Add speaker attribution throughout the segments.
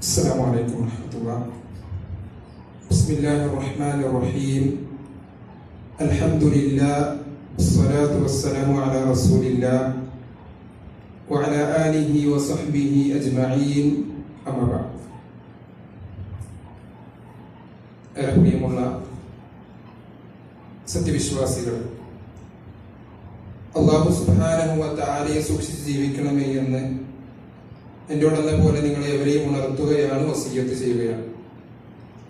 Speaker 1: السلام عليكم ورحمة الله بسم الله الرحمن الرحيم الحمد لله والصلاة والسلام على رسول الله وعلى آله وصحبه أجمعين أما بعد ഏറെ പ്രിയമുള്ള സത്യവിശ്വാസികൾ അള്ളാഹു സുബാനഹുവത്ത ആരെയെ സൂക്ഷിച്ച് ജീവിക്കണമേ എന്ന് എന്നോടെന്ന പോലെ നിങ്ങളെ എവരെയും ഉണർത്തുകയാണ് വസീയത്ത് ചെയ്യുകയാണ്.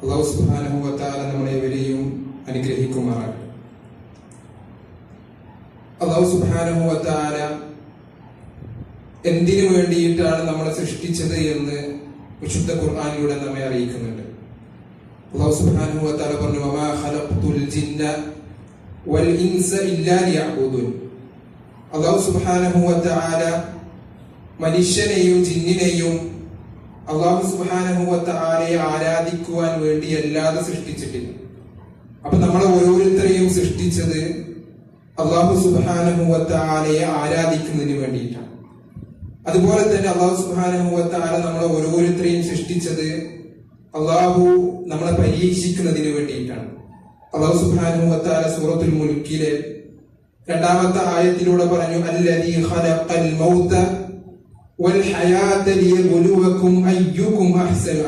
Speaker 1: അള്ളാഹു സുബാനുഭവത്താല നമ്മളെ എവരെയും അനുഗ്രഹിക്കുമാറാകട്ടെ അള്ളാഹു സുബാനുഭവത്താല എന്തിനു വേണ്ടിയിട്ടാണ് നമ്മളെ സൃഷ്ടിച്ചത് എന്ന് വിശുദ്ധ ഖുർആാനിലൂടെ നമ്മെ അറിയിക്കുന്നുണ്ട്. അള്ളാഹു സുബാനുഭവത്താല പറഞ്ഞു ഖലഖ്തുൽ ജിന്ന വൽ ഇൻസ ഇല്ലാ അള്ളാഹു സുബാനഹുവത്താല മനുഷ്യനെയും ജിന്നിനെയും അള്ളാഹു സുബാനഹുവത്ത ആരെ ആരാധിക്കുവാൻ വേണ്ടി അല്ലാതെ സൃഷ്ടിച്ചിട്ടില്ല. അപ്പൊ നമ്മളെ ഓരോരുത്തരെയും സൃഷ്ടിച്ചത് അള്ളാഹു സുബാനഹുവത്ത ആലയെ ആരാധിക്കുന്നതിന് വേണ്ടിയിട്ടാണ്. അതുപോലെ തന്നെ അള്ളാഹു സുബാനഹുവത്ത ആല നമ്മളെ ഓരോരുത്തരെയും സൃഷ്ടിച്ചത് അള്ളാഹു നമ്മളെ പരീക്ഷിക്കുന്നതിന് വേണ്ടിയിട്ടാണ്. അള്ളാഹു സുബാനഹുവത്ത ആല സൂറത്തുൽ മുൽക്കിലെ രണ്ടാമത്തെ ആയത്തിലൂടെ പറഞ്ഞു അല്ലദീ ഖലഖൽ മൗത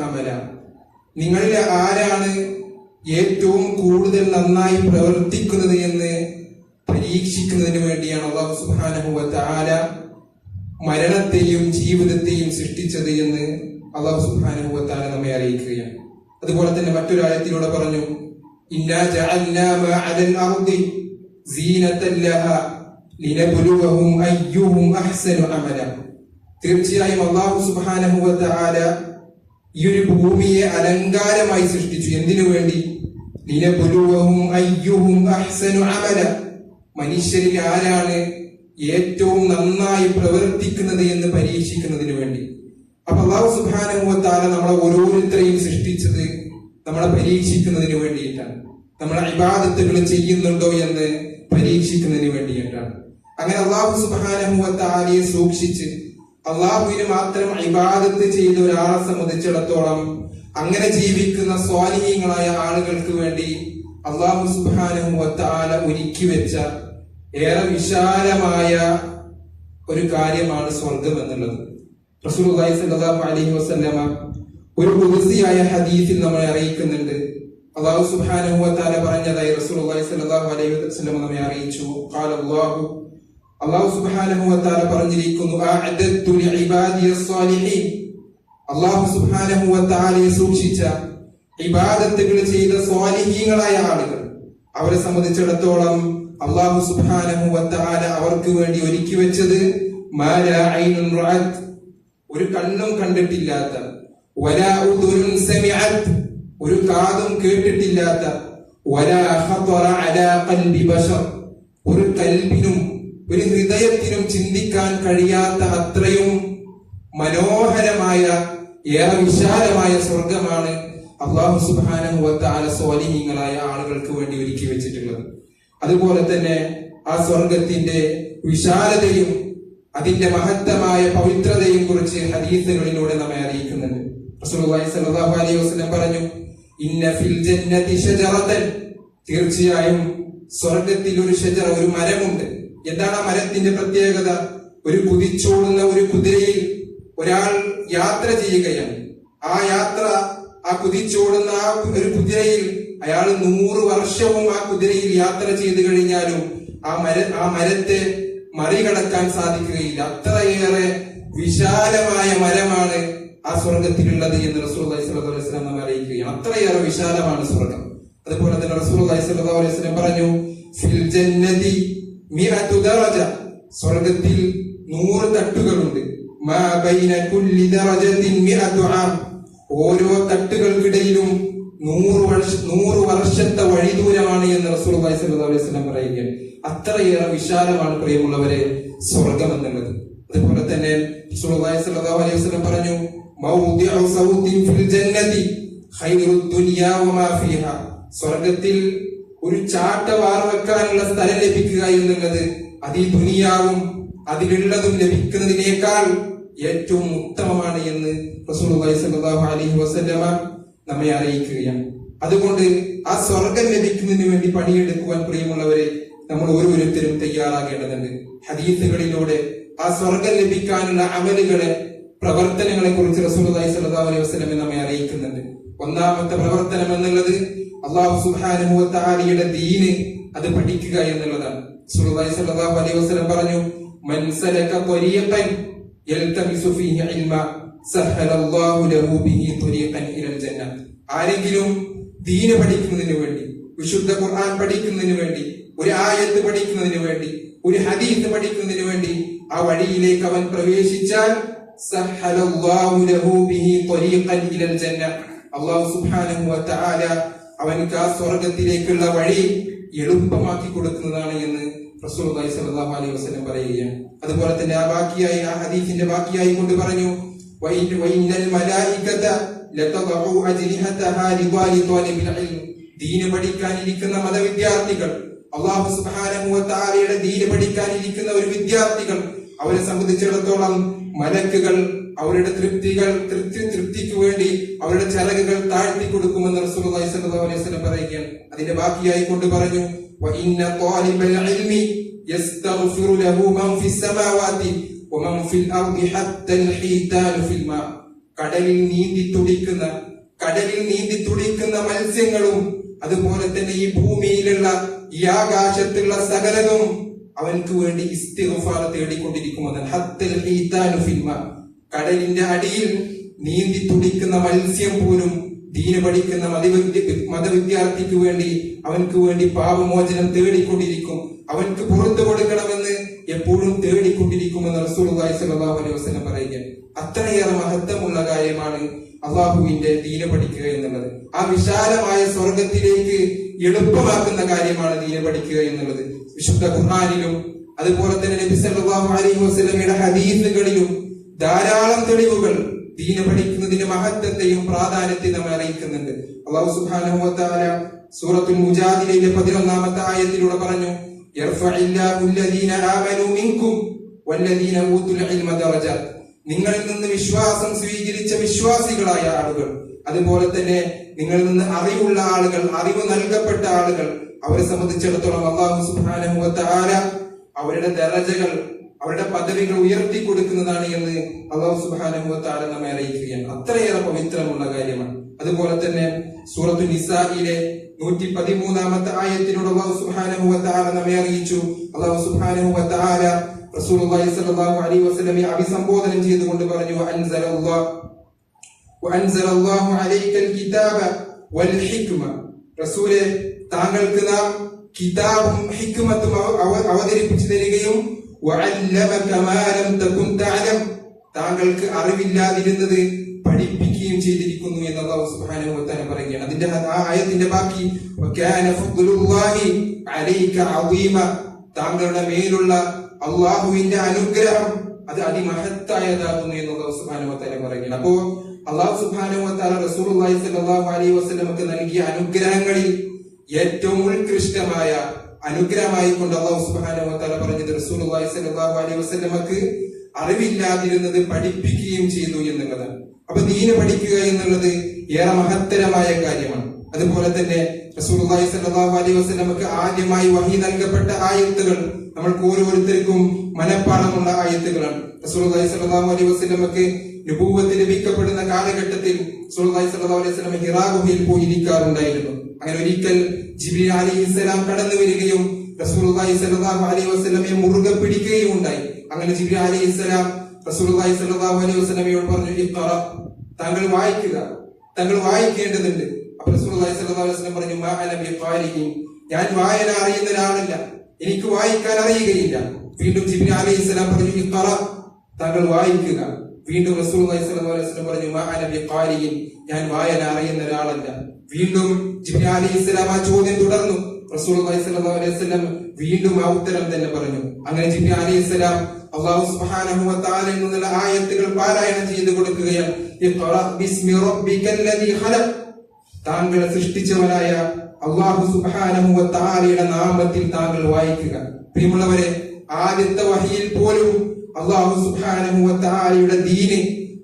Speaker 1: അമല നിങ്ങളിൽ ആരാണ് ഏറ്റവും കൂടുതൽ നന്നായി പ്രവർത്തിക്കുന്നത് എന്ന് പരീക്ഷിക്കുന്നതിന് വേണ്ടിയാണ് അള്ളാഹു സുബ്ഹാനഹു ആര മരണത്തെയും ജീവിതത്തെയും സൃഷ്ടിച്ചത് എന്ന് അള്ളാഹു സുബ്ഹാനഹു വതആല നമ്മെ അറിയിക്കുകയാണ്. അതുപോലെ തന്നെ മറ്റൊരാഴത്തിലൂടെ പറഞ്ഞു തീർച്ചയായും അള്ളാഹു സുബാനഹുല ഈ ഒരു ഭൂമിയെ അലങ്കാരമായി സൃഷ്ടിച്ചു. എന്തിനു വേണ്ടി? മനുഷ്യരിൽ ആരാണ് ഏറ്റവും നന്നായി പ്രവർത്തിക്കുന്നത് എന്ന് പരീക്ഷിക്കുന്നതിന് വേണ്ടി. അപ്പൊ അള്ളാഹു സുബാനഹുവത്ത നമ്മളെ ഓരോരുത്തരെയും സൃഷ്ടിച്ചത് നമ്മളെ പരീക്ഷിക്കുന്നതിന് വേണ്ടിയിട്ടാണ്. നമ്മളെ ഇബാദത്തുകൾ ചെയ്യുന്നുണ്ടോ എന്ന് പരീക്ഷിക്കുന്നതിന് വേണ്ടിയിട്ടാണ്. അങ്ങനെ അള്ളാഹു സുബാനഹുവത്ത ആലയെ സൂക്ഷിച്ച് അള്ളാഹുവിന് മാത്രം ഇബാദത്ത് ചെയ്ത ഒരാളെ സംബന്ധിച്ചിടത്തോളം അങ്ങനെ ജീവിക്കുന്ന സ്വാധീനങ്ങളായ ആളുകൾക്ക് വേണ്ടി അള്ളാഹു സുബാനുവത്താല ഒരുക്കി വെച്ച ഏറെ വിശാലമായ ഒരു കാര്യമാണ് സ്വർഗം എന്നുള്ളത്. റസൂൽ അലൈഹി വസല്ലമ ഒരു പുതുസിയായ ഹദീസിൽ നമ്മളെ അറിയിക്കുന്നുണ്ട്. അള്ളാഹു സുബ്ഹാനഹു വതആല പറഞ്ഞതായി റസൂൽ സല്ലല്ലാഹു അലൈഹി വസല്ലമ നമ്മെ അറിയിച്ചു. അള്ളാഹു സുബ്ഹാനഹു വതആല പറഞ്ഞിരിക്കുന്നു അള്ളാഹു സുബ്ഹാനഹു വതആലയെ സൂക്ഷിച്ച ഇബാദത്തുകൾ ചെയ്ത സ്വാലിഹീങ്ങളായ ആളുകൾ. അവരെ സംബന്ധിച്ചിടത്തോളം അള്ളാഹു സുബ്ഹാനഹു വതആല അവർക്ക് വേണ്ടി ഒരുക്കി വെച്ചത് ഒരു കണ്ണും കണ്ടിട്ടില്ലാത്ത ഒരു കാതും കേട്ടിട്ടില്ലാത്ത ഒരു കൽബിനും ഒരു ഹൃദയത്തിനും ചിന്തിക്കാൻ കഴിയാത്ത അത്രയും മനോഹരമായ ഏറെ വിശാലമായ സ്വർഗമാണ് അള്ളാഹു സുബാന സ്വാലിഹീങ്ങളായ ആളുകൾക്ക് വേണ്ടി ഒരുക്കി വെച്ചിട്ടുള്ളത്. അതുപോലെ തന്നെ ആ സ്വർഗത്തിന്റെ വിശാലതയും അതിന്റെ മഹത്തമായ പവിത്രതയും കുറിച്ച് ഹദീസുകളിലൂടെ നമ്മെ അറിയിക്കുന്നുണ്ട്. അലൈഹി വസല്ലം പറഞ്ഞു ഇന്ന ഫിൽ തീർച്ചയായും സ്വർഗത്തിൽ ഒരു ഷജറ ഒരു മരമുണ്ട്. എന്താണ് ആ മരത്തിന്റെ പ്രത്യേകത? ഒരു കുതിച്ചോടുന്ന ഒരു കുതിരയിൽ ഒരാൾ യാത്ര ചെയ്യുകയാണ്. ആ യാത്ര ആ കുതിച്ചോടുന്ന ആ ഒരു കുതിരയിൽ അയാൾ നൂറ് വർഷവും ആ കുതിരയിൽ യാത്ര ചെയ്തു കഴിഞ്ഞാലും ആ മര ആ മരത്തെ മറികടക്കാൻ സാധിക്കുകയില്ല. അത്രയേറെ വിശാലമായ മരമാണ് ആ സ്വർഗത്തിലുള്ളത് എന്ന് അലൈഹി വസല്ലം നമ്മെ അറിയിക്കുകയാണ്. അത്രയേറെ വിശാലമാണ് സ്വർഗം അതുപോലെ തന്നെ റസൂൽ അലൈഹി വസല്ലം പറഞ്ഞു ഫിൽ ജന്നതി മിഅതു ദറജ. സ്വർഗത്തിൽ നൂറ് തട്ടുകളുണ്ട്. മാ ബൈന കുല്ലി ദറജത്തിൻ മിഅതു ആം. ഓരോ തട്ടുകൾക്കിടയിലും നൂറ് വർഷ നൂറ് വർഷത്തെ വഴിദൂരമാണ് എന്ന് റസൂൽ സല്ലല്ലാഹു അലൈഹി വസല്ലം പറയുകയാണ്. അത്രയേറെ വിശാലമാണ് പ്രിയമുള്ളവരെ സ്വർഗം എന്നുള്ളത്. അതുപോലെ തന്നെ റസൂൽ സല്ലല്ലാഹു അലൈഹി വസല്ലം പറഞ്ഞു മൗദിഉ സൗത്തിൻ ഫിൽ ജന്നതി ഖൈറുദ് ദുനിയാ വമാ ഫീഹാ. സ്വർഗത്തിൽ ഒരു ചാട്ട വാർ വെക്കാനുള്ള സ്ഥലം ലഭിക്കുക എന്നുള്ളത് അത് ഈ ദുനിയാവും അതിലുള്ളതും ലഭിക്കുന്നതിനേക്കാൾ ഏറ്റവും ഉത്തമമാണ് എന്ന് അലൈഹി വസല്ലമ നമ്മെ അറിയിക്കുകയാണ്. അതുകൊണ്ട് ആ സ്വർഗം ലഭിക്കുന്നതിന് വേണ്ടി പണിയെടുക്കുവാൻ പ്രിയമുള്ളവരെ നമ്മൾ ഓരോരുത്തരും തയ്യാറാകേണ്ടതുണ്ട്. ഹദീസുകളിലൂടെ ആ സ്വർഗം ലഭിക്കാനുള്ള അമലുകളെ പ്രവർത്തനങ്ങളെ കുറിച്ച് റസൂലുള്ളാഹി സ്വല്ലല്ലാഹു അലൈഹി വസ്ലമെ നമ്മെ അറിയിക്കുന്നുണ്ട്. ഒന്നാമത്തെ പ്രവർത്തനം എന്നുള്ളത് അള്ളാഹു തആലയുടെ ദീന് അത് പഠിക്കുക എന്നുള്ളതാണ്. റസൂലുള്ളാഹി സ്വല്ലല്ലാഹു അലൈഹി വസല്ലം പറഞ്ഞു മൻ സലക ത്വരീഖൻ യൽതമിസു ഫീഹി ഇൽമ സഹലല്ലാഹു ലഹു ബിഹി ത്വരീഖൻ ഇലൽ ജന്ന ആരെങ്കിലും ദീന് പഠിക്കുന്നതിന് വേണ്ടി വിശുദ്ധ ഖുർആൻ പഠിക്കുന്നതിന് വേണ്ടി ഒരു ആയത്ത് പഠിക്കുന്നതിന് വേണ്ടി ഒരു ഹദീസ് പഠിക്കുന്നതിന് വേണ്ടി ആ വഴിയിലേക്ക് അവൻ പ്രവേശിച്ചാൽ സഹലല്ലാഹു ലഹു ബിഹി ത്വരീഖൻ ഇലൽ ജന്ന അല്ലാഹു സുബ്ഹാനഹു വ തആല അവൻക്ക് ആ സ്വർഗത്തിലേക്കുള്ള വഴി എളുപ്പമാക്കി കൊടുക്കുന്നതാണ് എന്ന് റസൂലുള്ളാഹി സ്വല്ലല്ലാഹു അലൈഹി വസല്ലം പറയുകയാണ്. അതുപോലെ തന്നെ ആ ബാക്കിയായി ആ ഹദീസിന്റെ ബാക്കിയായി കൊണ്ട് പറഞ്ഞു ദീന് പഠിക്കാനിരിക്കുന്ന മതവിദ്യാർത്ഥികൾ അള്ളാഹു തആലയുടെ ദീന് പഠിക്കാനിരിക്കുന്ന ഒരു വിദ്യാർത്ഥികൾ അവരെ സംബന്ധിച്ചിടത്തോളം മലക്കുകൾ അവരുടെ തൃപ്തികൾ തൃപ്തി തൃപ്തിക്ക് വേണ്ടി അവരുടെ ചിറകുകൾ താഴ്ത്തി കൊടുക്കുമെന്ന് റസൂലി സല്ലു അലൈഹി പറയുകയാണ്. അതിന്റെ ബാക്കിയായി കൊണ്ട് പറഞ്ഞു കടലിൽ നീന്തി തുടിക്കുന്ന കടലിൽ നീന്തി തുടിക്കുന്ന മത്സ്യങ്ങളും അതുപോലെ തന്നെ ഈ ഭൂമിയിലുള്ള ഈ ആകാശത്തുള്ള സകലതും അവൻക്ക് വേണ്ടി ഇസ്തിഫാർ തേടിക്കൊണ്ടിരിക്കുമെന്നാണ് കടലിന്റെ അടിയിൽ നീന്തി തുടിക്കുന്ന മത്സ്യം പോലും ദീന പഠിക്കുന്ന മതവിദ്യ മതവിദ്യാർത്ഥിക്ക് വേണ്ടി അവൻക്ക് വേണ്ടി പാപമോചനം തേടിക്കൊണ്ടിരിക്കും. അവൻക്ക് പുറത്തു കൊടുക്കണമെന്ന് എപ്പോഴും തേടിക്കൊണ്ടിരിക്കുമെന്ന് റസൂലുള്ളാഹി സ്വല്ലല്ലാഹു അലൈഹി വസല്ലം പറയുകയാണ്. അത്രയേറെ മഹത്വമുള്ള കാര്യമാണ് അള്ളാഹുവിന്റെ ദീന പഠിക്കുക എന്നുള്ളത്. ആ വിശാലമായ സ്വർഗത്തിലേക്ക് എളുപ്പമാക്കുന്ന കാര്യമാണ് ദീന പഠിക്കുക എന്നുള്ളത്. വിശുദ്ധ ഖുർആനിലും അതുപോലെ തന്നെ നബി സല്ലല്ലാഹു അലൈഹി വസല്ലമയുടെ ഹദീസുകളിലും ധാരാളം തെളിവുകൾ ദീന പഠിക്കുന്നതിന്റെ മഹത്വത്തെയും പ്രാധാന്യത്തെയും നമ്മൾ അറിയിക്കുന്നുണ്ട്. അള്ളാഹു തആല സൂറത്തുൽ മുജാദിലയിലെ പതിനൊന്നാമത്തെ ആയത്തിലൂടെ പറഞ്ഞു നിങ്ങളിൽ നിന്ന് വിശ്വാസം സ്വീകരിച്ച വിശ്വാസികളായ ആളുകൾ അതുപോലെ തന്നെ നിങ്ങളിൽ നിന്ന് അറിവുള്ള ആളുകൾ അറിവ് നൽകപ്പെട്ട ആളുകൾ അവരെ സംബന്ധിച്ചിടത്തോളം അള്ളാഹു തആല അവരുടെ ദറജകൾ അവരുടെ പദവികൾ ഉയർത്തി കൊടുക്കുന്നതാണ് എന്ന് അള്ളാഹു സുബാനുഭവത്താല നമ്മെ അറിയിക്കുകയാണ്. അത്രയേറെ പവിത്രമുള്ള കാര്യമാണ്. അതുപോലെ തന്നെ സൂറത്തു നിസായിലെ നൂറ്റി പതിമൂന്നാമത്തെ ആയത്തിനോട് അള്ളാഹു സുബാനുഭവത്താല നമ്മെ അറിയിച്ചു. അള്ളാഹു സുബാനുഭവത്താല റസൂലുള്ളാഹി സ്വല്ലല്ലാഹു അലൈഹി വസല്ലമയെ അഭിസംബോധനം ചെയ്തുകൊണ്ട് പറഞ്ഞു അൻസലല്ലാഹു വഅൻസലല്ലാഹു അലൈക്കൽ കിതാബ വൽ ഹിക്മ. റസൂലെ താങ്കൾക്ക് നാം കിതാബും ഹിക്മത്തും അവതരിപ്പിച്ചു തരികയും താങ്കൾക്ക് അറിവില്ലാതിരുന്നത് പഠിപ്പിക്കുകയും ചെയ്തിരിക്കുന്നു എന്ന് അള്ളാഹു സുബ്ഹാനഹു വ തആല പറയുകയാണ്. അതിന്റെ ആ ആയത്തിന്റെ ബാക്കി വകാന ഫദ്ലുല്ലാഹി അലൈക അദീമ. താങ്കളുടെ മേലുള്ള അള്ളാഹുവിന്റെ അനുഗ്രഹം അത് അതിമഹത്തായതാകുന്നു എന്ന് അള്ളാഹു സുബ്ഹാനഹു വ തആല പറയുകയാണ്. അപ്പോ അള്ളാഹു സുബ്ഹാനഹു വ തആല റസൂലുള്ളാഹി സ്വല്ലല്ലാഹു അലൈഹി വസല്ലമക്ക് നൽകിയ അനുഗ്രഹങ്ങളിൽ ഏറ്റവും ഉത്കൃഷ്ടമായ അനുഗ്രഹമായി കൊണ്ട് അള്ളാഹു പറഞ്ഞത് സ്വല്ലല്ലാഹു അലൈഹി അറിവില്ലാതിരുന്നത് പഠിപ്പിക്കുകയും ചെയ്തു എന്നുള്ളതാണ്. അപ്പൊ ദീന് പഠിക്കുക എന്നുള്ളത് ഏറെ മഹത്തരമായ കാര്യമാണ്. അതുപോലെ തന്നെ റസൂലുള്ളാഹി സ്വല്ലല്ലാഹു അലൈഹി വസല്ലമക്ക് ആദ്യമായി വഹി നൽകപ്പെട്ട ആയത്തുകൾ നമ്മൾക്ക് ഓരോരുത്തർക്കും മനഃപ്പാടമുള്ള ആയത്തുകളാണ്. റസൂലുള്ളാഹി സ്വല്ലല്ലാഹു അലൈഹി വസല്ലമക്ക് നുബൂവത്ത് ലഭിക്കപ്പെടുന്ന കാലഘട്ടത്തിൽ വസല്ലം ഹിറാ ഗുഹയിൽ പോയി ഇരിക്കാറുണ്ടായിരുന്നു അങ്ങനെ ഒരിക്കൽ ജിബ്രീൽ അലൈഹിസ്സലാം കടന്നു വരികയും റസൂലുള്ളാഹി സ്വല്ലല്ലാഹു അലൈഹി വസല്ലമയെ മുറുകെ പിടിക്കുകയും ഉണ്ടായി. അങ്ങനെ ജിബ്രീൽ അലൈഹിസ്സലാം റസൂലുള്ളാഹി സ്വല്ലല്ലാഹു അലൈഹി വസല്ലമയോട് പറഞ്ഞു താങ്കൾ വായിക്കുക. താങ്കൾ വായിക്കേണ്ടതുണ്ട്. അപ്പൊ സ്വല്ലല്ലാഹു അലൈഹി വസല്ലം പറഞ്ഞു ഞാൻ വായന അറിയുന്ന ഒരാളല്ല എനിക്ക് വായിക്കാൻ അറിയുകയില്ല. വീണ്ടും ജിബിരി അലി ഇസ്ലാം പറഞ്ഞു താങ്കൾ വായിക്കുക. വീണ്ടും അലൈഹി വസല്ലം പറഞ്ഞു മാ അന ബിഖാരിഇൻ ഞാൻ വായന അറിയുന്ന ഒരാളല്ല. വീണ്ടും ജിബ്രീൽ അലൈഹിസ്സലാം ആ ചോദ്യം തുടർന്നു. റസൂലുള്ളാഹി വസ്ലം അലൈഹി വസല്ലം വീണ്ടും ആ ഉത്തരം തന്നെ പറഞ്ഞു. അങ്ങനെ ജിബ്രീൽ അലൈഹിസ്സലാം അല്ലാഹു സുബ്ഹാനഹു വ നിന്നുള്ള ആയത്തുകൾ പാരായണം ചെയ്തു കൊടുക്കുകയാണ്. ഇഖ്റ ബിസ്മി റബ്ബിക്കല്ലദീ ഖലഖ്. താങ്കൾ സൃഷ്ടിച്ചവനായ അള്ളാഹു സുബ്ഹാനഹു വ നാമത്തിൽ താങ്കൾ വായിക്കുക. പ്രിയമുള്ളവരെ ആദ്യത്തെ വഹിയിൽ പോലും അള്ളാഹു സുബാനഹുവത്താലയുടെ ദീന്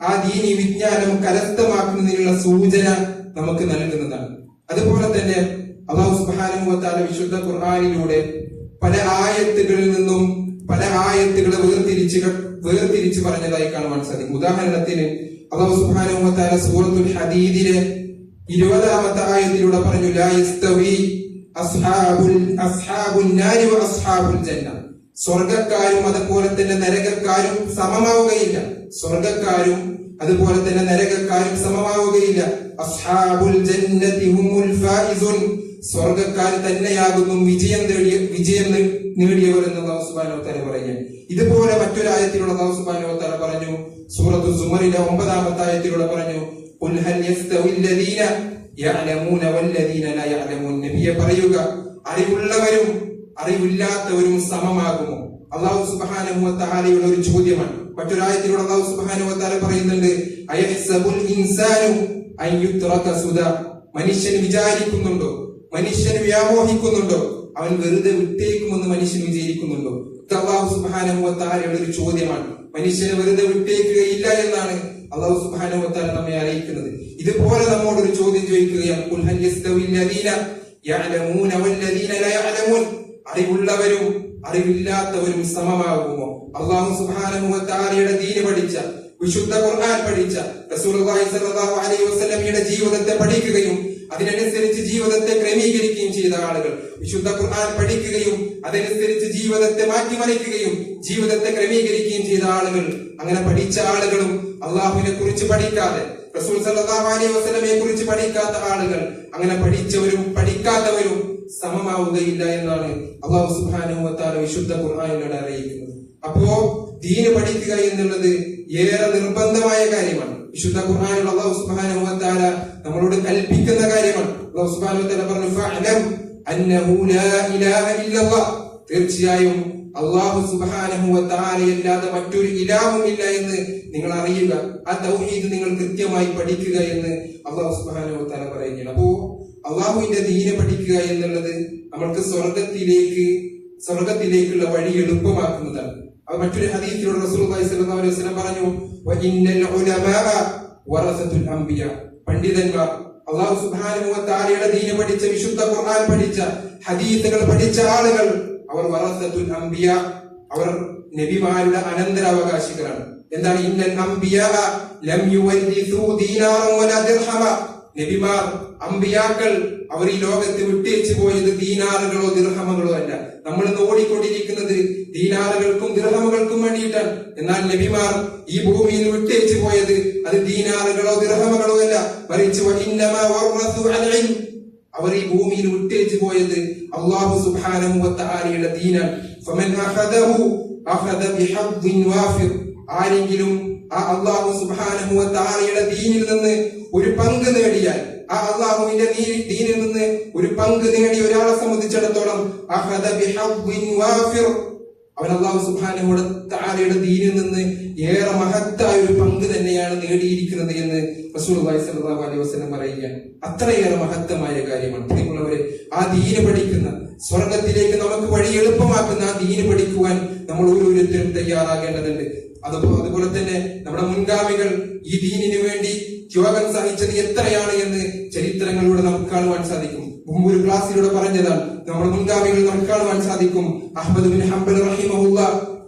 Speaker 1: ആ ദീനി വിജ്ഞാനം കരസ്ഥമാക്കുന്നതിനുള്ള സൂചന നമുക്ക് നൽകുന്നതാണ്. അതുപോലെ തന്നെ അള്ളാഹു സുബാനഹുവത്താല വിശുദ്ധ ഖുർആാനിലൂടെ പല ആയത്തുകളിൽ നിന്നും പല ആയത്തുകളെ വേർതിരിച്ച് വേർതിരിച്ച് പറഞ്ഞതായി കാണുവാൻ സാധിക്കും. ഉദാഹരണത്തിന് അള്ളാഹു സുബാനഹുവത്താല സൂറത്തുൽ ഹദീദിലെ ഇരുപതാമത്തെ ആയത്തിലൂടെ പറഞ്ഞു ലാ അസ്ഹാബുൽ അസ്ഹാബുൽ നാരി വ അസ്ഹാബുൽ ജന്ന സ്വർഗക്കാരും അതുപോലെ തന്നെ നരകക്കാരും സമമാവുകയില്ല. സ്വർഗക്കാരും അതുപോലെ തന്നെ നരകക്കാരും സമമാവുകയില്ല. അസ്ഹാബുൽ സ്വർഗക്കാർ തന്നെയാകുന്നു വിജയം നേടിയ വിജയം നേടിയവർ എന്ന് അള്ളാഹു സുബാനോ പറഞ്ഞു ഇതുപോലെ മറ്റൊരു ആയത്തിലുള്ള സുബാനോ പറഞ്ഞു. സൂറത്തു സുമറിന്റെ ഒമ്പതാമത്തെ ആയത്തിലൂടെ പറഞ്ഞു. പറയുക അറിവുള്ളവരും അറിവില്ലാത്തവരും സമമാകുമോ? അള്ളാഹു തആലയുടെ ഒരു ചോദ്യമാണ്. മറ്റൊരായത്തിലൂടെ അള്ളാഹു തആല പറയുന്നുണ്ട് മനുഷ്യൻ വിചാരിക്കുന്നുണ്ടോ? മനുഷ്യൻ വ്യാമോഹിക്കുന്നുണ്ടോ? അവൻ വെറുതെ വിട്ടേക്കുമെന്ന് മനുഷ്യൻ വിചാരിക്കുന്നുണ്ടോ? അള്ളാഹു തആലയുടെ ഒരു ചോദ്യമാണ്. മനുഷ്യനെ വെറുതെ വിട്ടേക്കുകയില്ല എന്നാണ് അള്ളാഹു തആല നമ്മെ അറിയിക്കുന്നത്. ഇതുപോലെ നമ്മോട് ഒരു ചോദ്യം ചോദിക്കുകയാണ്. അറിവുള്ളവരും അറിവില്ലാത്തവരും സമമാകുമോ? അള്ളാഹു സുഹാനുമത്താലയുടെ ദീന പഠിച്ച വിശുദ്ധ ഖുർആൻ പഠിച്ച റസൂലിയുടെ ജീവിതത്തെ പഠിക്കുകയും അതിനനുസരിച്ച് ജീവിതത്തെ ക്രമീകരിക്കുകയും ചെയ്ത ആളുകൾ. വിശുദ്ധ ഖുർആൻ പഠിക്കുകയും അതനുസരിച്ച് ജീവിതത്തെ മാറ്റിമറിക്കുകയും ജീവിതത്തെ ക്രമീകരിക്കുകയും ചെയ്ത ആളുകൾ. അങ്ങനെ പഠിച്ച ആളുകളും അള്ളാഹുവിനെ കുറിച്ച് പഠിക്കാതെ റസൂൽ സല്ലാ അലൈഹി വസ്ലമയെ കുറിച്ച് പഠിക്കാത്ത ആളുകൾ. അങ്ങനെ പഠിച്ചവരും പഠിക്കാത്തവരും സമമാവുകയില്ല എന്നാണ് അള്ളാഹു തആല വിശുദ്ധ ഖുർആാനിലൂടെ അറിയിക്കുന്നത്. അപ്പോ ദീന് പഠിക്കുക എന്നുള്ളത് ഏറെ നിർബന്ധമായ കാര്യമാണ്. വിശുദ്ധ ഖുർആനിൽ അള്ളാഹു തആല നമ്മളോട് കൽപ്പിക്കുന്ന കാര്യമാണ്. അള്ളാഹു സുബ്ഹാനഹു പറഞ്ഞു തീർച്ചയായും അള്ളാഹു തആലയല്ലാതെ മറ്റൊരു ഇലാവും ഇല്ല എന്ന് നിങ്ങൾ അറിയുക. ആ തൗഹീദ് നിങ്ങൾ കൃത്യമായി പഠിക്കുക എന്ന് അള്ളാഹു തആല പറയുകയാണ്. അപ്പോ അള്ളാഹുവിന്റെ ദീന പഠിക്കുക എന്നുള്ളത് നമ്മൾക്ക് സ്വർഗത്തിലേക്ക് സ്വർഗത്തിലേക്കുള്ള വഴി എളുപ്പമാക്കുന്നതാണ്. അത് മറ്റൊരു ഹദീസിലൂടെ റസൂലുള്ളാഹി സ്വല്ലല്ലാഹു അലൈഹി വസല്ലം പറഞ്ഞു വ ഇന്നൽ ഉലമാഅ വറസത്തുൽ അംബിയ. പണ്ഡിതന്മാർ അള്ളാഹു സുബ്ഹാനഹു വതആലയുടെ തആലയുടെ ദീന പഠിച്ച വിശുദ്ധ ഖുർആൻ പഠിച്ച ഹദീസുകൾ പഠിച്ച ആളുകൾ അവർ വറസത്തുൽ അംബിയ അവർ നബിമാരുടെ അനന്തരാവകാശികളാണ്. എന്താണ്? ഇന്നൽ അംബിയ ലം യുവരിസു ദീനാറൻ വലാ ദിർഹമ. നബിമാർ അമ്പിയാക്കൾ അവർ ഈ ലോകത്ത് വിട്ടേച്ചു പോയത് ദീനാറുകളോ ദീർഹമകളോ അല്ല. നമ്മൾ ഇന്ന് ഓടിക്കൊണ്ടിരിക്കുന്നത് ദീനാറുകൾക്കും ദീർഹമകൾക്കും വേണ്ടിയിട്ടാണ്. എന്നാൽ നബിമാർ ഈ ഭൂമിയിൽ വിട്ടേച്ചു പോയത് അത് ദീനാറുകളോ ദീർഹമകളോ അല്ല. മറിച്ച്. അവർ ഈ ഭൂമിയിൽ വിട്ടേച്ചു പോയത് അള്ളാഹു തആലയുടെ ദീനാണ്. ആരെങ്കിലും ആ അള്ളാഹു സുബ്ഹാനഹു വ തആലയുടെ ദീനിൽ നിന്ന് ഒരു പങ്ക് നേടിയാൽ ആ അള്ളാഹുവിന്റെ ദീനിൽ നിന്ന് ഒരു പങ്ക് നേടിയ ഒരാളെ സംബന്ധിച്ചിടത്തോളം അവൻ അള്ളാഹു സുബ്ഹാനഹു വ തആലയുടെ ദീനിൽ നിന്ന് ഏറെ മഹത്തായ ഒരു പങ്ക് തന്നെയാണ് നേടിയിരിക്കുന്നത് എന്ന് റസൂലുള്ളാഹി സ്വല്ലല്ലാഹു അലൈഹി വസല്ലം പറയുകയാണ്. അത്രയേറെ മഹത്തമായ കാര്യമാണ്. പ്രിയമുള്ളവരെ ആ ദീന് പഠിക്കുന്ന സ്വർഗത്തിലേക്ക് നമുക്ക് വഴി എളുപ്പമാക്കുന്ന ആ ദീന് പഠിക്കുവാൻ നമ്മൾ ഓരോരുത്തരും തയ്യാറാകേണ്ടതുണ്ട്. അതുപോലെ അതുപോലെ തന്നെ നമ്മുടെ മുൻഗാമികൾ ഈ ദീനിനു വേണ്ടി ത്യാഗം സഹിച്ചത് എത്രയാണ് എന്ന് ചരിത്രങ്ങളിലൂടെ നമുക്ക് കാണുവാൻ സാധിക്കും. മുമ്പ് ഒരു ക്ലാസ്സിലൂടെ പറഞ്ഞതാണ് നമ്മുടെ മുൻഗാമികൾ നമുക്ക് കാണുവാൻ സാധിക്കും. അഹമ്മദ് ബിൻ ഹംബൽ റഹിമഹുല്ല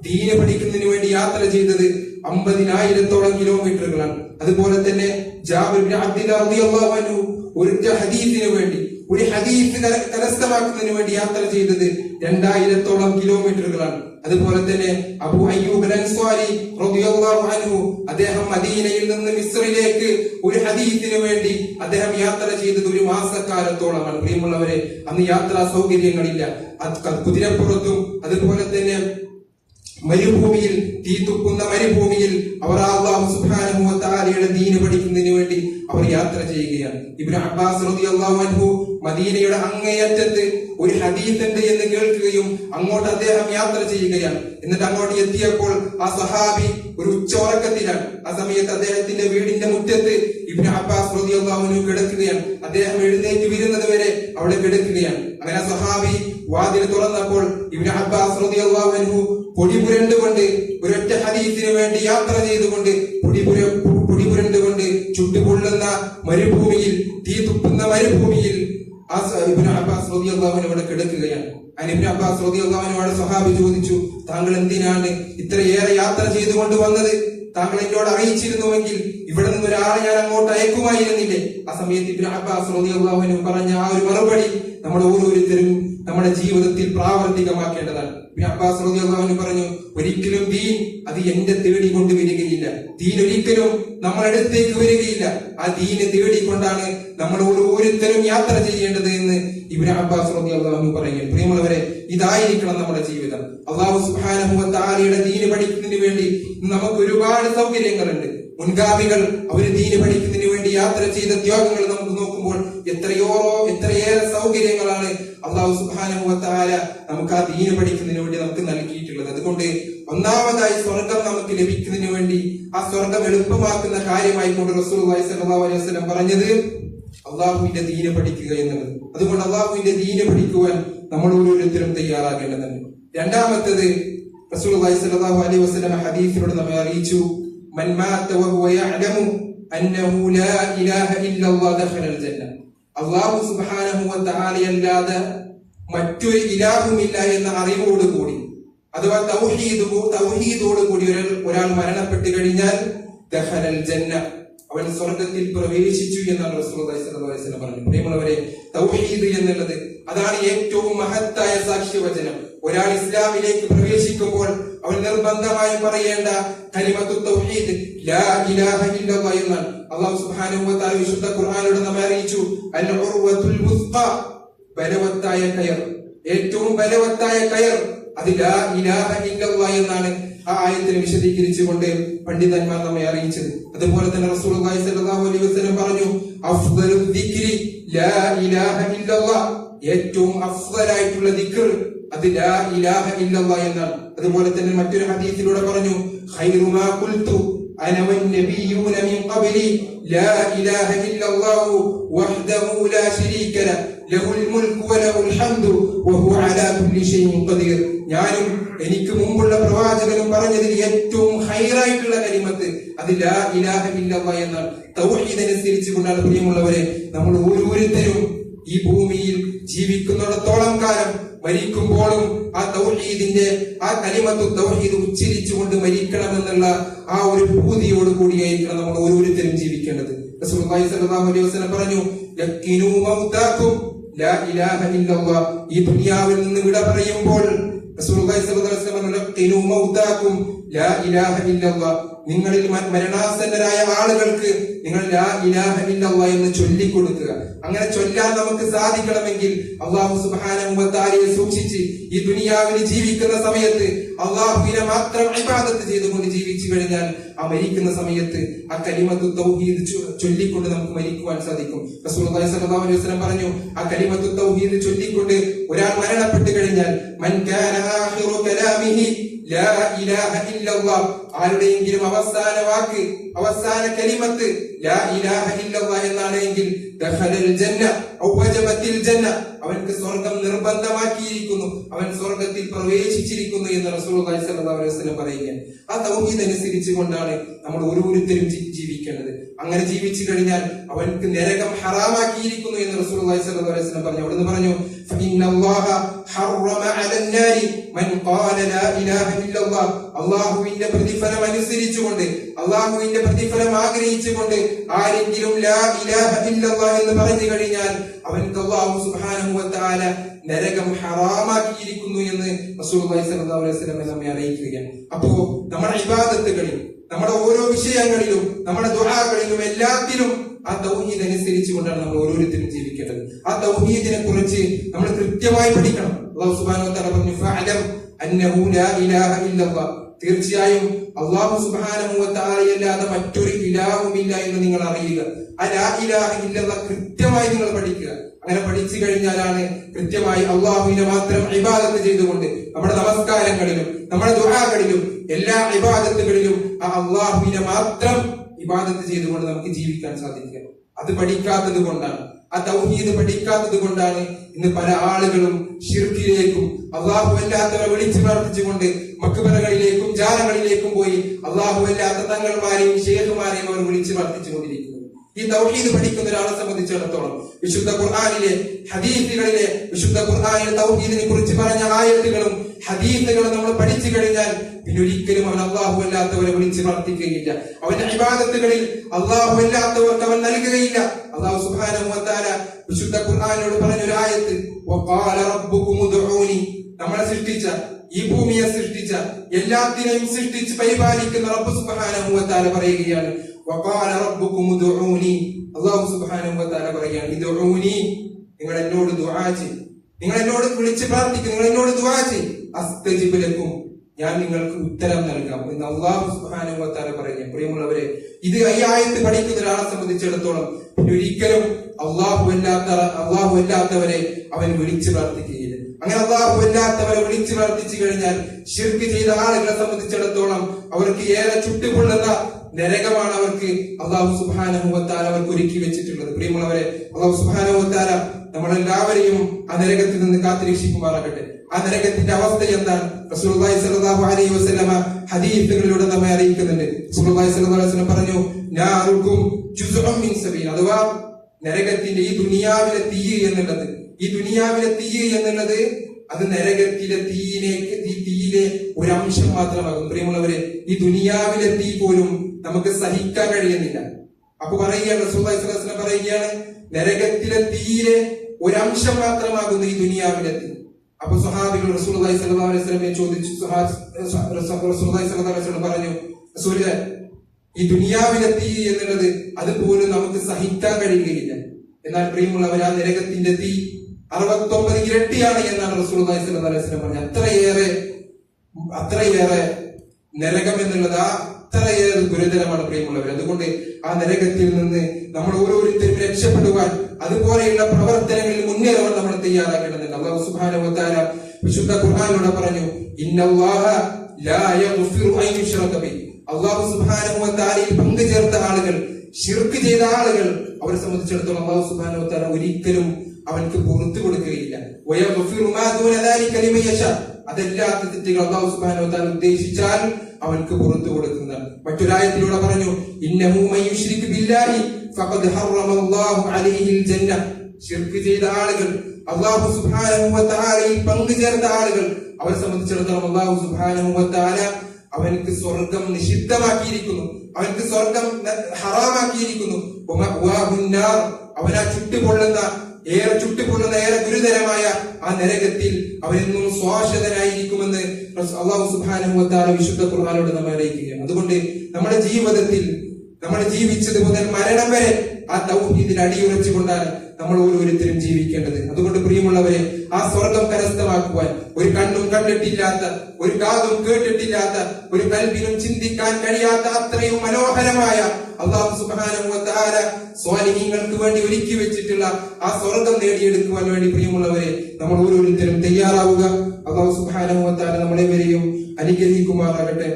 Speaker 1: ദീന് പഠിക്കുന്നതിന് വേണ്ടി യാത്ര ചെയ്തത് അമ്പതിനായിരത്തോളം കിലോമീറ്ററുകളാണ് അതുപോലെ തന്നെ ജാബിർ ബിൻ റളിയല്ലാഹു അൻഹു ഒരു ഹദീസിനു വേണ്ടി ഒരു ഹദീഫ് കര- കരസ്ഥമാക്കുന്നതിന് വേണ്ടി യാത്ര ചെയ്തത് രണ്ടായിരത്തോളം കിലോമീറ്ററുകളാണ്. അതുപോലെ തന്നെ അബു അയ്യൂബ് അൻസ്വാരി അദ്ദേഹം മദീനയിൽ നിന്ന് മിസ്രിലേക്ക് ഒരു ഹദീഫിന് വേണ്ടി അദ്ദേഹം യാത്ര ചെയ്തത് ഒരു മാസക്കാലത്തോളമാണ്. പ്രിയമുള്ളവരെ അന്ന് യാത്രാ സൗകര്യങ്ങളില്ല. കുതിരപ്പുറത്തും അതുപോലെ തന്നെ മരുഭൂമിയിൽ തീ തുപ്പുന്ന മരുഭൂമിയിൽ അവർ അള്ളാഹു തആലയുടെ ദീന് പഠിക്കുന്നതിന് വേണ്ടി അവർ യാത്ര ചെയ്യുകയാണ്. ഇബ്നു അബ്ബാസ് അൻഹു മദീനയുടെ അങ്ങേയറ്റത്ത് ഒരു ഹദീസുണ്ട് എന്ന് കേൾക്കുകയും അങ്ങോട്ട് അദ്ദേഹം യാത്ര ചെയ്യുകയാണ്. എന്നിട്ട് അങ്ങോട്ട് എത്തിയപ്പോൾ ആ സഹാബി ഒരു ഉച്ചോറക്കത്തിലാണ് ആ സമയത്ത് അദ്ദേഹത്തിന്റെ വീടിന്റെ മുറ്റത്ത് ഇബ്നു അബ്ബാസ് റളിയല്ലാഹു അൻഹു കിടക്കുകയാണ്. അദ്ദേഹം എഴുന്നേറ്റ് വരുന്നത് വരെ അവിടെ കിടക്കുകയാണ്. അങ്ങനെ സഹാബി വാതിൽ തുറന്നപ്പോൾ ഇബ്നു അബ്ബാസ് റളിയല്ലാഹു അൻഹു പൊടി പുരണ്ടുകൊണ്ട് ഒരൊറ്റ ഹദീസിന് വേണ്ടി യാത്ര ചെയ്തുകൊണ്ട് പൊടി പുര പൊടി പുരണ്ടുകൊണ്ട് ചുട്ടുപൊള്ളുന്ന മരുഭൂമിയിൽ തീ തുപ്പുന്ന മരുഭൂമിയിൽ ആ ഇബ്നു അബ്ബാസ് റളിയല്ലാഹു അൻഹു അവിടെ കിടക്കുകയാണ്. അബ്ബാസ് റളിയല്ലാഹു അൻഹുവോട് സ്വഹാബി ചോദിച്ചു താങ്കൾ എന്തിനാണ് ഇത്രയേറെ യാത്ര ചെയ്തുകൊണ്ട് വന്നത്? താങ്കൾ എന്നോട് അറിയിച്ചിരുന്നുവെങ്കിൽ ഇവിടെ നിന്ന് ഒരാളെ ഞാൻ അങ്ങോട്ട് അയക്കുമായിരുന്നില്ലേ? ആ സമയത്ത് ഇബ്നു അബ്ബാസ് റളിയല്ലാഹു പറഞ്ഞ ആ ഒരു മറുപടി നമ്മൾ ഓരോരുത്തരും നമ്മുടെ ജീവിതത്തിൽ പ്രാവർത്തികമാക്കേണ്ടതാണ്. അബ്ബാസ് റളിയല്ലാഹു പറഞ്ഞു ഒരിക്കലും ദീൻ അത് എന്റെ തേടി കൊണ്ട് വരികയില്ല. ദീൻ ഒരിക്കലും നമ്മളടുത്തേക്ക് വരികയില്ല. ആ ദീനെ തേടിക്കൊണ്ടാണ് നമ്മൾ ഓരോരുത്തരും യാത്ര ചെയ്യേണ്ടത് എന്ന് ഇബ്നു അബ്ബാസ് റളിയല്ലാഹു അൻഹു പറയുന്നു പ്രിയമുള്ളവരെ ഇതായിരിക്കണം നമ്മുടെ ജീവിതം. അള്ളാഹു തആലയുടെ ദീന് പഠിക്കുന്നതിന് വേണ്ടി നമുക്ക് ഒരുപാട് സൗകര്യങ്ങളുണ്ട്. മുൻഗാമികൾ അവർ ദീന് പഠിക്കുന്നതിന് വേണ്ടി യാത്ര ചെയ്ത ത്യാഗങ്ങൾ നമുക്ക് നോക്കുമ്പോൾ എത്രയോ എത്രയേറെ സൗകര്യങ്ങളാണ് അള്ളാഹു വ നമുക്ക് ആ ദീന് പഠിക്കുന്നതിന് വേണ്ടി നമുക്ക് നൽകിയിട്ടുള്ളത്. അതുകൊണ്ട് ഒന്നാമതായി സ്വർഗം നമുക്ക് ലഭിക്കുന്നതിന് വേണ്ടി ആ സ്വർഗം എളുപ്പമാക്കുന്ന കാര്യമായി കൊണ്ട് സ്വല്ലല്ലാഹു അലൈഹി വസല്ലം പറഞ്ഞത് അള്ളാഹുവിന്റെ ദീന പഠിക്കുക എന്നുള്ളത് അതുകൊണ്ട് അള്ളാഹുവിന്റെ ദീന പഠിക്കുവാൻ നമ്മൾ ഓരോരുത്തരും തയ്യാറാകേണ്ടതുണ്ട്. രണ്ടാമത്തത് റസൂലുള്ളാഹി സ്വല്ലല്ലാഹു അലൈഹി വസല്ലം ഹദീസിലൂടെ നമ്മെ അറിയിച്ചു. മൻ അന്നഹു ലാ ഇലാഹ ജന്ന. അല്ലാഹു സുബ്ഹാനഹു വ മറ്റൊരു ഇലാഹുമില്ല എന്ന അറിവോട് കൂടി അഥവാ തൗഹീദ് തൗഹീദോട് കൂടി ഒരാൾ ഒരാൾ കഴിഞ്ഞാൽ ജന്ന. അവൻ സ്വർഗത്തിൽ പ്രവേശിച്ചു എന്നാണ് റസൂലുള്ളാഹി സ്വല്ലല്ലാഹു പറഞ്ഞു. പ്രിയമുള്ളവരെ തൗഹീദ് എന്നുള്ളത് അതാണ് ഏറ്റവും മഹത്തായ സാക്ഷ്യവചനം. ഒരാൾ ഇസ്ലാമിലേക്ക് പ്രവേശിക്കുമ്പോൾ അവൻ നിർബന്ധമായും പറയേണ്ട കലിമത്തു തൗഹീദ് ലാ ഇലാഹ ഇല്ലല്ലാഹ് എന്നാണ്. അല്ലാഹു സുബ്ഹാനഹു വ തആല വിശുദ്ധ ഖുർആനിലൂടെ നമ്മെ അറിയിച്ചു. അൽ ഉർവത്തുൽ മുസ്ഖ ബലവത്തായ കയർ. ഏറ്റവും ബലവത്തായ കയർ അത് ലാ ഇലാഹ എന്നാണ് ആ ആയത്തിനെ വിശദീകരിച്ചുകൊണ്ട് പണ്ഡിതന്മാർ നമ്മെ അറിയിച്ചത്. അതുപോലെ തന്നെ റസൂൽ അലൈഹി വസല്ലം പറഞ്ഞു അഫ്ദലു ദിക്രി ലാ ഇലാഹ ഇല്ലല്ലാഹ് ഏറ്റവും അഫ്ദലായിട്ടുള്ള ദിക്ർ അത് ലാ ഇലാഹ ഇല്ലല്ലാഹ് എന്നാണ്. അതുപോലെ തന്നെ മറ്റൊരു ഹദീസിലൂടെ പറഞ്ഞു ഖൈറു മാ ഖുൽതു والنبيون من മിൻ ഖബ്ലി ലാ ഇലാഹ ഇല്ലല്ലാഹു وحده ലാ ശരീക ലഹു ലഹുൽ الملك വലഹുൽ ഹംദു وهو അലാ കുല്ലി شيء ഖദീർ ഞാനും എനിക്ക് മുമ്പുള്ള പ്രവാചകനും പറഞ്ഞതിൽ ഏറ്റവും ഹൈറായിട്ടുള്ള കരിമത്ത് അത് ലാ ഇലാഹ ഇല്ലല്ലാഹ് എന്നാണ് തൗഹീദ് അനുസരിച്ച് കൊണ്ടാണ് പ്രിയമുള്ളവരെ നമ്മൾ ഓരോരുത്തരും ഈ ഭൂമിയിൽ ജീവിക്കുന്നിടത്തോളം കാലം മരിക്കുമ്പോഴും ആ തൗഹീദിന്റെ ആ കലിമത്തു തൗഹീദ് ഉച്ചരിച്ചുകൊണ്ട് മരിക്കണമെന്നുള്ള ആ ഒരു ഭൂതിയോട് കൂടിയായിരിക്കണം നമ്മൾ ഓരോരുത്തരും ജീവിക്കേണ്ടത്. പറഞ്ഞു ഈ ദുനിയാവിൽ നിന്ന് വിട പറയുമ്പോൾ നിങ്ങളിൽ മരണാസന്നരായ ആളുകൾക്ക് നിങ്ങൾ ലാ ഇലാഹ ഇല്ലല്ലാ എന്ന് ചൊല്ലിക്കൊടുക്കുക. അങ്ങനെ ചൊല്ലാൻ നമുക്ക് സാധിക്കണമെങ്കിൽ അള്ളാഹു തആലയെ സൂക്ഷിച്ച് ഈ ദുനിയാവിൽ ജീവിക്കുന്ന സമയത്ത് അള്ളാഹുവിനെ മാത്രം ഇബാദത്ത് ചെയ്തുകൊണ്ട് ജീവിച്ചു കഴിഞ്ഞാൽ ആ മരിക്കുന്ന സമയത്ത് ആ കലിമത്തു തൗഹീദ് ചൊല്ലിക്കൊണ്ട് നമുക്ക് മരിക്കുവാൻ സാധിക്കും. റസൂലുള്ളാഹി സ്വല്ലല്ലാഹു അലൈഹി വസല്ലം പറഞ്ഞു ആ കലിമത്തു തൗഹീദ് ചൊല്ലിക്കൊണ്ട് ഒരാൾ മരണപ്പെട്ട് കഴിഞ്ഞാൽ മൻ കാന കലാമിഹി ലാ ഇലാഹ ഇല്ലല്ലാഹ് ആരുടെയെങ്കിലും അവസാന വാക്ക് അവസാന കലിമത്ത് ലാ ഇലാഹ ജന്ന ജന്ന അവൻക്ക് സ്വർഗം നിർബന്ധമാക്കിയിരിക്കുന്നു അവൻ സ്വർഗത്തിൽ പ്രവേശിച്ചിരിക്കുന്നു എന്ന് റസൂലുള്ളാഹി സ്വല്ലല്ലാഹു അലൈഹി വസല്ലം പറയുകയാണ്. ആ തൗഹീദ് അനുസരിച്ച് കൊണ്ടാണ് നമ്മൾ ഓരോരുത്തരും ജീവിക്കേണ്ടത്. അങ്ങനെ ജീവിച്ചു കഴിഞ്ഞാൽ അവൻക്ക് നരകം ഹറാമാക്കിയിരിക്കുന്നു എന്ന് റസൂർ പറഞ്ഞു. അവിടുന്ന് പറഞ്ഞു അള്ളാഹുവിന്റെ പ്രതിഫലം അനുസരിച്ചുകൊണ്ട് അള്ളാഹുവിന്റെ പ്രതിഫലം ആഗ്രഹിച്ചുകൊണ്ട് ആരെങ്കിലും എന്ന് പറഞ്ഞു കഴിഞ്ഞാൽ അവൻ അള്ളാഹു സുബാനുഭവത്താല നരകം ഹറാമാക്കിയിരിക്കുന്നു എന്ന് റസൂൽ അലൈഹി സ്വലം നമ്മെ അറിയിക്കുകയാണ്. അപ്പോ നമ്മുടെ ഇബാദത്തുകളിൽ നമ്മുടെ ഓരോ വിഷയങ്ങളിലും നമ്മുടെ ദുആകളിലും എല്ലാത്തിലും ആ തൗഹീദ് അനുസരിച്ച് കൊണ്ടാണ് നമ്മൾ ഓരോരുത്തരും ജീവിക്കേണ്ടത്. ആ തൗഹീദിനെ കുറിച്ച് നമ്മൾ കൃത്യമായി പഠിക്കണം. പറഞ്ഞു അന്നഹു ലാ ഇലാഹ ഇല്ലല്ലാഹ് തീർച്ചയായും അള്ളാഹു സുബാനല്ലാതെ മറ്റൊരു ഇലാവുമില്ല എന്ന് നിങ്ങൾ അറിയുക. ആ ലാ ഇലാഹ ഇല്ലെന്ന കൃത്യമായി നിങ്ങൾ പഠിക്കുക. അങ്ങനെ പഠിച്ചു കഴിഞ്ഞാലാണ് കൃത്യമായി അള്ളാഹുവിനെ മാത്രം ഇബാദത്ത് ചെയ്തുകൊണ്ട് നമ്മുടെ നമസ്കാരങ്ങളിലും നമ്മുടെ ദുആകളിലും എല്ലാ ഇബാദത്തുകളിലും ആ അള്ളാഹുവിനെ മാത്രം ഇബാദത്ത് ചെയ്തുകൊണ്ട് നമുക്ക് ജീവിക്കാൻ സാധിക്കുക അത് പഠിക്കാത്തത് കൊണ്ടാണ്. ആ തൗഹീദ് പഠിക്കാത്തത് കൊണ്ടാണ് ഇന്ന് പല ആളുകളും ഷിർക്കിലേക്കും അള്ളാഹു അല്ലാത്തവരെ വിളിച്ചു പ്രാർത്ഥിച്ചുകൊണ്ട് മക്കുപരകളിലേക്കും ജാലങ്ങളിലേക്കും പോയി അള്ളാഹു അല്ലാത്ത തങ്ങൾമാരെയും ഷേഖുമാരെയും അവർ വിളിച്ചു പ്രാർത്ഥിച്ചുകൊണ്ടിരിക്കുന്നത്. ഈ തൗഹീദ് പഠിക്കുന്ന ഒരാളെ സംബന്ധിച്ചിടത്തോളം വിശുദ്ധ ഖുർആാനിലെ ഹദീഫുകളിലെ വിശുദ്ധ ഖുർആാനിലെ തൗഹീദിനെ കുറിച്ച് പറഞ്ഞ ആയത്തുകളും ഹദീസുകളും നമ്മൾ പഠിച്ചു കഴിഞ്ഞാൽ പിന്നെ ഒരിക്കലും അവൻ അള്ളാഹു അല്ലാത്തവരെ വിളിച്ച് പ്രാർത്ഥിക്കുകയില്ല. അവന്റെ അഭിവാദത്തുകളിൽ അള്ളാഹു അല്ലാത്തവർക്ക് അവൻ നൽകുകയില്ല. അള്ളാഹു വ വിശുദ്ധ ഖുർആാനോട് പറഞ്ഞ ഒരു ആയത്ത് നമ്മളെ സൃഷ്ടിച്ച ഈ ഭൂമിയെ സൃഷ്ടിച്ച എല്ലാത്തിനെയും സൃഷ്ടിച്ച് പരിപാലിക്കുന്ന റബ്ബ് വ പറയുകയാണ് അള്ളാഹു വ പറയുകയാണ് നിങ്ങൾ എന്നോട് ദുആ നിങ്ങൾ എന്നോട് വിളിച്ച് പ്രാർത്ഥിക്കും നിങ്ങൾ എന്നോട് ദുആ ചെയ്യും. ഞാൻ നിങ്ങൾക്ക് ഉത്തരം നൽകാം എന്ന് അള്ളാഹു തആല പറയുക പ്രിയമുള്ളവരെ ഇത് ഈ ആയത്ത് പഠിക്കുന്ന ഒരാളെ സംബന്ധിച്ചിടത്തോളം ഒരിക്കലും അള്ളാഹു അല്ലാത്ത അള്ളാഹു അല്ലാത്തവരെ അവൻ വിളിച്ച് പ്രാർത്ഥിക്കുകയില്ല. അങ്ങനെ അള്ളാഹു അല്ലാത്തവരെ വിളിച്ച് പ്രാർത്ഥിച്ചു കഴിഞ്ഞാൽ ഷിർക്ക് ചെയ്ത ആളുകളെ സംബന്ധിച്ചിടത്തോളം അവർക്ക് ഏറെ ചുട്ടുകൊള്ളുന്ന നരകമാണ് അവർക്ക് അള്ളാഹു സുബാനഹുവത്താല അവർക്ക് ഒരുക്കി വെച്ചിട്ടുള്ളത്. പ്രിയമുള്ളവരെ അള്ളാഹു സുബാനഹുവത്താല നമ്മളെല്ലാവരെയും ആ നരകത്തിൽ നിന്ന് കാത്തിരീക്ഷിക്കുമാറാകട്ടെ. ആ നരകത്തിന്റെ അവസ്ഥ എന്താണ്? റസൂലുള്ളാഹി സ്വല്ലല്ലാഹു അലൈഹി വസല്ലമ ഹദീസുകളിലൂടെ നമ്മെ അറിയിക്കുന്നുണ്ട്. റസൂലുള്ളാഹി സ്വല്ലല്ലാഹു പറഞ്ഞു നാറുക്കും ജുസ്ഉം മിൻ സബീൽ. അഥവാ നരകത്തിന്റെ ഈ ദുനിയാവിലെ തീ എന്നുള്ളത് ഈ ദുനിയാവിലെ തീ എന്നുള്ളത് അത് നരകത്തിലെ തീയിലേക്ക് ഈ തീയിലെ ഒരു അംശം മാത്രമാകും. പ്രിയമുള്ളവരെ ഈ ദുനിയാവിലെ തീ പോലും നമുക്ക് സഹിക്കാൻ കഴിയുന്നില്ല. അപ്പൊ പറയുകയാണ് റസൂലുള്ളാഹി പറയുകയാണ് നരകത്തിലെ തീയിലെ ഒരു അംശം മാത്രമാകുന്നു ഈ ദുനിയാവിനെത്തി അപ്പൊ സുഹാബികൾ റസൂലുള്ളാഹി സ്വല്ലല്ലാഹു അലൈഹി ചോദിച്ചു സ്വല്ലല്ലാഹു അലൈഹി പറഞ്ഞു റസൂലെ ഈ ദുനിയാവിനെത്തി എന്നുള്ളത് അതുപോലും നമുക്ക് സഹിക്കാൻ കഴിയുകയില്ല. എന്നാൽ പ്രിയമുള്ളവർ ആ നരകത്തിന്റെ തീ അറുപത്തൊമ്പത് ഇരട്ടിയാണ് എന്നാണ് റസൂലുള്ളാഹി സ്വല്ലല്ലാഹു അലൈഹി വസല്ലം പറഞ്ഞത്. അത്രയേറെ അത്രയേറെ നരകം എന്നുള്ളത് ആ അത്രയേറെ ഗുരുതരമാണ് പ്രിയമുള്ളവർ. അതുകൊണ്ട് ആ നരകത്തിൽ നിന്ന് നമ്മൾ ഓരോരുത്തരും രക്ഷപ്പെടുവാൻ അതുപോലെയുള്ള പ്രവർത്തനങ്ങളിൽ മുന്നേറുവാൻ നമ്മൾ തയ്യാറാക്കേണ്ടതുണ്ട് അള്ളാഹു വ വിശുദ്ധ ഖുർആനിലൂടെ പറഞ്ഞു അള്ളാഹു തആലയിൽ പങ്കു ചേർത്ത ആളുകൾ ഷിർക്ക് ചെയ്ത ആളുകൾ അവരെ സംബന്ധിച്ചിടത്തോളം അള്ളാഹു തആല ഒരിക്കലും അവൻക്ക് പുറത്തു കൊടുക്കുകയില്ല. അതല്ലാത്ത തെറ്റുകൾ അള്ളാഹു വ തആല ഉദ്ദേശിച്ചാൽ അവൻക്ക് പുറത്തു കൊടുക്കുന്നതാണ്. മറ്റൊരായത്തിലൂടെ പറഞ്ഞു ആളുകൾ അള്ളാഹു തആലയിൽ പങ്കു ആളുകൾ അവരെ സംബന്ധിച്ചിടത്തോളം അള്ളാഹു തആല അവനക്ക് സ്വർഗം നിഷിദ്ധമാക്കിയിരിക്കുന്നു. അവനക്ക് സ്വർഗം ഹറാമാക്കിയിരിക്കുന്നു. അവനാ നാർ. ഏറെ ചുട്ടുപൊള്ളുന്ന ഏറെ ഗുരുതരമായ ആ നരകത്തിൽ അവരെന്നും സ്വാശതനായിരിക്കുമെന്ന് റസ്- അള്ളാഹു തആല വിശുദ്ധ ഖുർആനോട് നമ്മൾ അറിയിക്കുകയാണ്. അതുകൊണ്ട് നമ്മുടെ ജീവിതത്തിൽ നമ്മൾ ജീവിച്ചത് മുതൽ മരണം വരെ ആ തൗഹീദിൽ അടിയുറച്ചുകൊണ്ടാണ് നമ്മൾ ഓരോരുത്തരും ജീവിക്കേണ്ടത്. അതുകൊണ്ട് പ്രിയമുള്ളവരെ ആ സ്വർഗം കരസ്ഥമാക്കുവാൻ ഒരു കണ്ണും കണ്ടിട്ടില്ലാത്ത ഒരു കാതും കേട്ടിട്ടില്ലാത്ത ഒരു കൽബിനും ചിന്തിക്കാൻ കഴിയാത്ത അത്രയും മനോഹരമായ അള്ളാഹു തആല സ്വാലിഹീങ്ങൾക്ക് വേണ്ടി ഒരുക്കി വെച്ചിട്ടുള്ള ആ സ്വർഗം നേടിയെടുക്കുവാൻ വേണ്ടി പ്രിയമുള്ളവരെ നമ്മൾ ഓരോരുത്തരും തയ്യാറാവുക. അള്ളാഹു സുബ്ഹാനഹു വ തആല നമ്മളെവരെയും അനുഗ്രഹിക്കുമാറാകട്ടെ.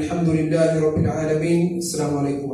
Speaker 1: അൽഹംദുലില്ലാഹി റബ്ബിൽ ആലമീൻ. അസ്സലാമു അലൈക്കും